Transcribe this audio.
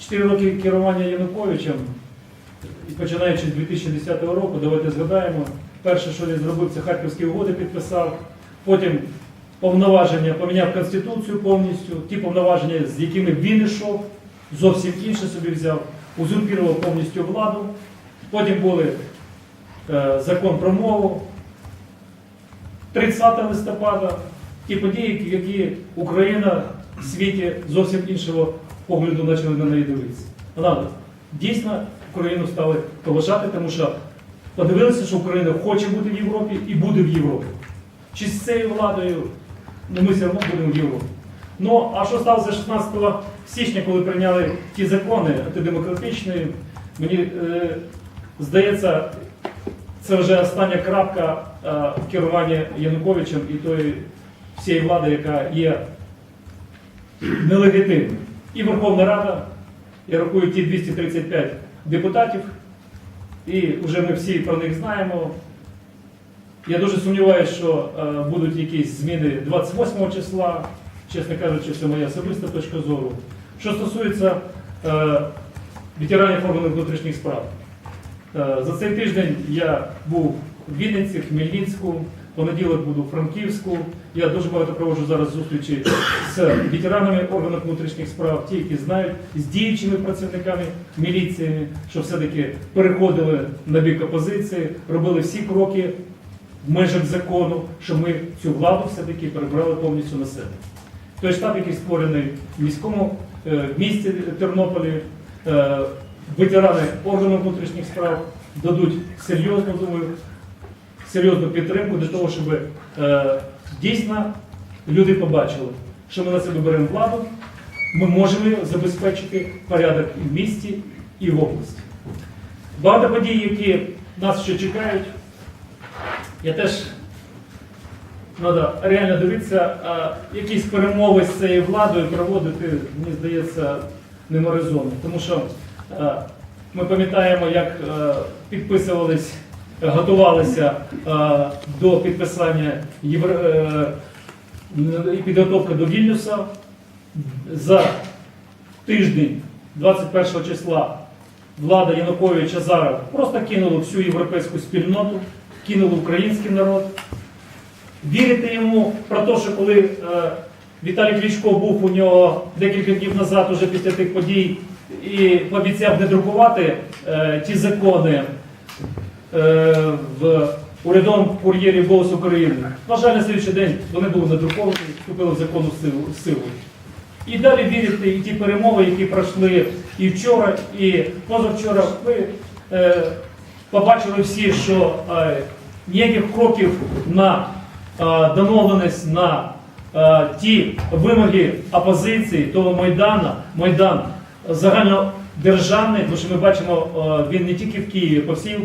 4 роки керування Януковичем, і починаючи з 2010 року, давайте згадаємо, перше, що він зробив, це Харківські угоди підписав, потім повноваження поміняв Конституцію повністю, ті повноваження, з якими він йшов, зовсім інше собі взяв, узурпірував повністю владу. Потім були е, закон про мову, 30 листопада, ті події, які Україна світі зовсім іншого погляду почали на неї дивитися. Вона дійсно Україну стали поважати, тому що подивилися, що Україна хоче бути в Європі і буде в Європі. Чи з цією владою, ну ми все одно будемо в Європі. Ну, а що сталося 16 січня, коли прийняли ті закони антидемократичні, мені е, здається, це вже остання крапка е, в керуванні Януковичем і тої всієї влади, яка є нелегітимною. І Верховна Рада, я рахую ті 235 депутатів, і вже ми всі про них знаємо. Я дуже сумніваюся, що е, будуть якісь зміни 28 числа, чесно кажучи, це моя особиста точка зору. Що стосується е, ветеранів органів внутрішніх справ, Е, За цей тиждень я був в Вінниці, в Хмельницьку, понеділок буду в Франківську. Я дуже багато проводжу зараз зустрічі з ветеранами органів внутрішніх справ, ті, які знають, з діючими працівниками міліції, що все-таки переходили на бік опозиції, робили всі кроки в межах закону, щоб ми цю владу все-таки перебрали повністю на себе. Той штаб, який створений в міському е, в місті Тернополі, е, ветерани органів внутрішніх справ дадуть серйозну, думаю, серйозну підтримку для того, щоб е, дійсно люди побачили, що ми на себе беремо владу, ми можемо забезпечити порядок і в місті, і в області. Багато подій, які нас ще чекають, я теж треба реально дивитися, а якісь перемови з цією владою проводити, мені здається, нема резону. Тому що е, ми пам'ятаємо, як е, підписувались, готувалися е, до підписання е, і підготовка до Вільнюса. За тиждень, 21 числа, влада Януковича зараз просто кинула всю європейську спільноту, кинула український народ. Вірити йому про те, що коли е, Віталій Кличко був у нього декілька днів назад, уже після тих подій, і пообіцяв не друкувати е, ті закони в урядовому кур'єрі «Голос України. На жаль, на слідчий день вони були надруковані, вступили в законну силу. І далі вірити і ті перемови, які пройшли і вчора, і позавчора, ви е, побачили всі, що е, ніяких кроків на е, домовленість на е, ті вимоги опозиції, того Майдана, Майдан загальнодержавний, тому що ми бачимо, е, він не тільки в Києві, по всій